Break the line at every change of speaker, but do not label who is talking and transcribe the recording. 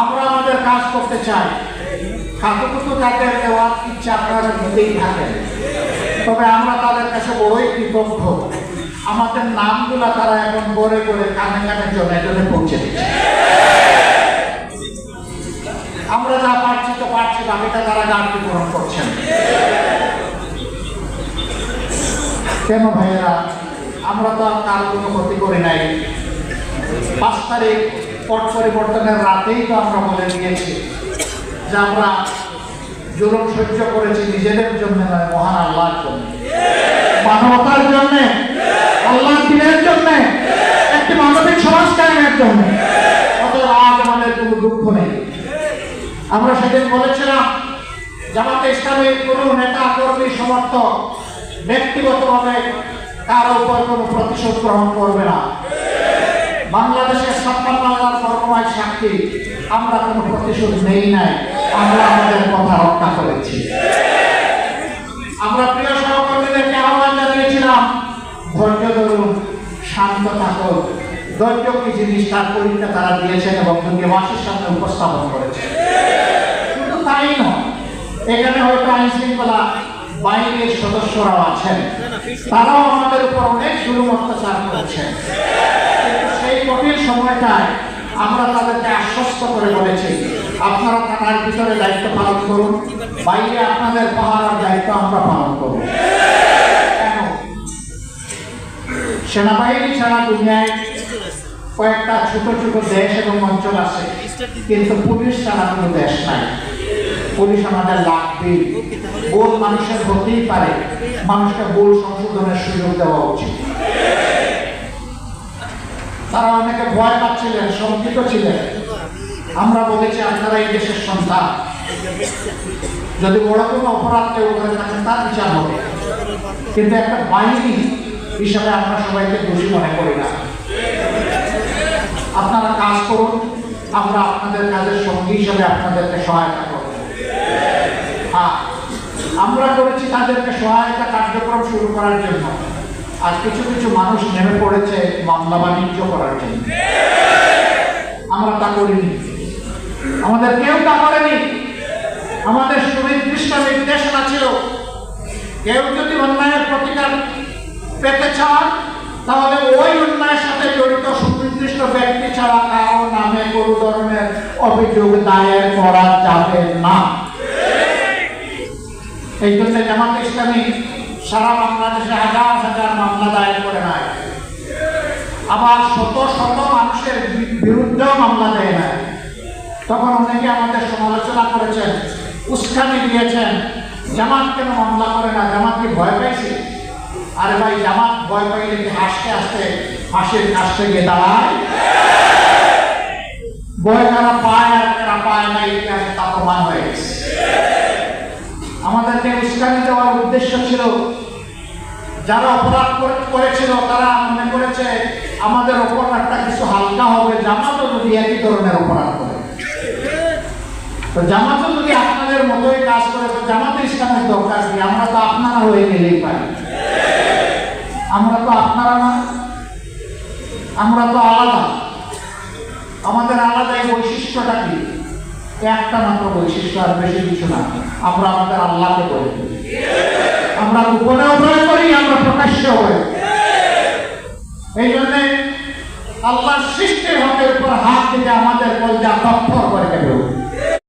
আমরা আমাদের কাজ করতে চাই। খাতুকুতু যাদের দেওয়ার ইচ্ছা আপনারা দিতেই থাকেন। তবে আমরা তাদের কাছে বড়ই কৃতজ্ঞ। আমাদের নামগুলা তারা এখন গড়ে গড়ে কানে কানে জনে জনে পৌঁছে দিচ্ছে। আমরা যা পারছি তো পারছি, বাকিটা তারা গানটি পূরণ করছেন। কেন ভাইয়েরা, আমরা তো আর কার কোনো ক্ষতি করি নাই। পাঁচ তারিখ পট পরিবর্তনের রাতেই তো আমরা বলে দিয়েছি যে আমরা জুলুম সহ্য করেছি নিজেদের জন্য নয়, মহান আল্লাহর জন্য। মানবতার জন্য আল্লাহ দিনের জন্য, একটি মানবিক সমাজ কায়েমের জন্য। অতএব আজ আমাদের কোনো দুঃখ নেই। আমরা সেদিন বলেছিলাম, জামাতে ইসলামের কোনো নেতা, কর্মী, সমর্থক ব্যক্তিগতভাবে কারও উপর কোনো প্রতিশোধ গ্রহণ করবে না। বাংলাদেশের ছাপ্পান্ন হাজার কর্মময় সাক্ষী, আমরা কোনো প্রতিশোধ নেই নাই, আমরা আমাদের কথা রক্ষা করেছি। আমরা প্রিয় সহকর্মীদেরকে আহ্বান জানিয়েছিলাম, ধৈর্য ধরুন, শান্ত থাকুন, ধৈর্য কি জিনিস তার পরীক্ষা তারা দিয়েছেন এবং দুনিয়াবাসীর সামনে উপস্থাপন করেছেন। শুধু তাই নয়, এখানে হয়তো আইন শৃঙ্খলা বাহিনীর সদস্যরাও আছেন, তারাও আমাদের উপর অনেক জুলুম অত্যাচার করেছেন। কঠিন সময়টায় আমরা তাদেরকে আশ্বস্ত করে বলেছি, আপনারা থানার ভিতরে দায়িত্ব পালন করুন, বাইরে আপনাদের পাহারার দায়িত্ব আমরা পালন করব। সেনাবাহিনী ছাড়া দুনিয়ায় কয়েকটা ছোট ছোট দেশ এবং অঞ্চল আছে, কিন্তু পুলিশ ছাড়া কোনো দেশ নাই। পুলিশ আমাদের লাগবে ভুল মানুষের হতেই পারে, মানুষকে ভুল সংশোধনের সুযোগ দেওয়া উচিত। তারা অনেকে ভয় পাচ্ছিলেন, শঙ্কিত ছিলেন। আমরা বলেছি, আপনারা এই দেশের সন্তান। যদি বড় কোনো অপরাধ কেউ করে থাকেন, তার বিচার হবে। কিন্তু একটা বাহিনী হিসাবে আমরা সবাইকে দোষী মনে করি না। আপনারা কাজ করুন, আমরা আপনাদের কাজের সঙ্গী হিসাবে আপনাদেরকে সহায়তা করব। হ্যাঁ আমরা করেছি তাদেরকে সহায়তা কার্যক্রম শুরু করার জন্য। আর কিছু কিছু মানুষ নেমে পড়েছে মামলা বাণিজ্য করার জন্য। আমরা তা করিনি। আমাদের কেউ তা করেনি। আমাদের সুনির্দিষ্ট নির্দেশনা ছিল, কেউ যদি অন্যায়ের প্রতিকার পেতে চান, তাহলে ওই অন্যায়ের সাথে জড়িত সুনির্দিষ্ট ব্যক্তি ছাড়া কারও নামে কোনো ধরনের অভিযোগ দায়ের করা যাবে না। এই জন্য জামাত ইসলামী সারা বাংলাদেশে হাজার হাজার মামলা দায়ের করে নাই। আবার শত শত মানুষের বিরুদ্ধেও মামলা দেয় না তখন অনেকে আমাদের সমালোচনা করেছেন, উস্কানি দিয়েছেন, জামাত কেন মামলা করে না? জামাত কি ভয় পাইছে? আরে ভাই, জামাত ভয় পাইলে কি হাসতে হাসতে হাসির কাছতে গিয়ে দাঁড়ায়? ভয় কারা পায় আর কারা পায় না ইতিহাসে তা প্রমাণ হয়ে গেছে। আমাদেরকে উস্কানি দেওয়ার উদ্দেশ্য ছিল। যারা অপরাধ করেছিল, তারা মনে করেছে, আমাদের অপরাধটা কিছু হালকা হবে। জামাতও যদি একই ধরনের অপরাধ করে। তো জামাতও যদি আপনাদের মতোই কাজ করে, তো জামাতে ইসলামের দরকার কি? আমরা তো আপনারা হয়ে গেলেই পারি। আমরা তো আপনারা না। আমরা তো আলাদা। আমাদের আলাদা এই বৈশিষ্ট্যটা কি? একটা মাত্র বৈশিষ্ট্য আর বেশি কিছু না। আমরা আমাদের আল্লাহকে বলে। আমরা গোপনে অভয় করি, আমরা প্রকাশ্য হই এই জন্যে আল্লাহ সৃষ্টির হাতের উপর হাত দিতে আমাদের কলজা তৎপর